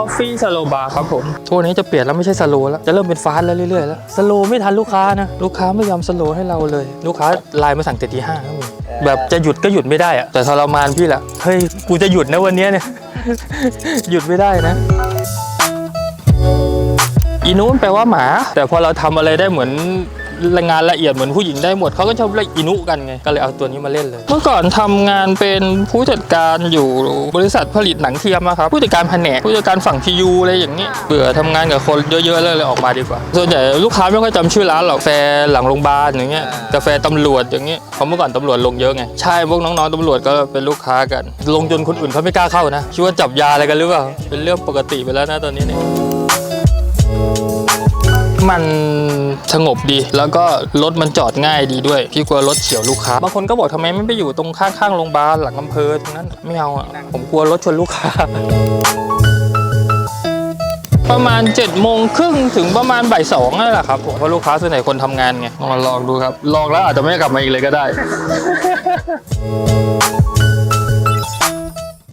อฟี่สโลบาร์ครับผมทัวร์นี้จะเปลี่ยนแล้วไม่ใช่สโลแล้ว จะเริ่มเป็นฟาสแล้วเรื่อยๆแล้ว สโลไม่ทันลูกค้านะ ลูกค้าไม่ยอมสโลให้เราเลย ลูกค้าไลน์มาสั่งแต่ตีห้าครับผมแบบจะหยุดก็หยุดไม่ได้อะแต่ทรมานพี่แหละเฮ้ยกูจะหยุดนะวันนี้เนี่ย หยุดไม่ได้นะอีนุมันแปลว่าหมา แต่พอเราทำอะไรได้เหมือน งานละเอียดเหมือนผู้หญิงได้หมดเขาก็ชอบเรียกอีนุกันไงก็เลยเอาตัวนี้มาเล่นเลย เมื่อก่อนทำงานเป็นผู้จัดการอยู่บริษัทผลิตหนังเทียมอะครับผู้จัดการแผนกผู้จัดการฝั่งทียูอะไรอย่างนี้เบื่อทำงานกับคนเยอะๆเลยเลยออกมาดีกว่า ส่วนใหญ่ลูกค้าไม่ค่อยจำชื่อร้านหรอกแฟหลังโรงพยาบาลอย่างเงี้ยกาแฟตำรวจอย่างเงี้ยเพราะเมื่อก่อนตำรวจลงเยอะไงใช่พวกน้องๆตำรวจก็เป็นลูกค้ากัน ลงจนคนอื่นเขาไม่กล้าเข้านะคิดว่าจับยาอะไรกันหรือเปล่าเป็นเรื่องปกติไปแล้วนะตอนนี้เนี่ย มันสงบดี แล้วก็รถมันจอดง่ายดีด้วย พี่กลัวรถเฉียวลูกค้า บางคนก็บอกทำไมไม่ไปอยู่ตรงข้างๆโรงพยาบาลหลังอำเภอตรงนั้นไม่เอาอะ ผมกลัวรถชนลูกค้า ประมาณ7จ็ดโมงครึ่งถึงประมาณบ่ายสองนั่นแหละครับผมเพราะลูกค้าส่วนใหญ่คนทำงานไงลองมาลองดูครับ ลองแล้วอาจจะไม่กลับมาอีกเลยก็ได้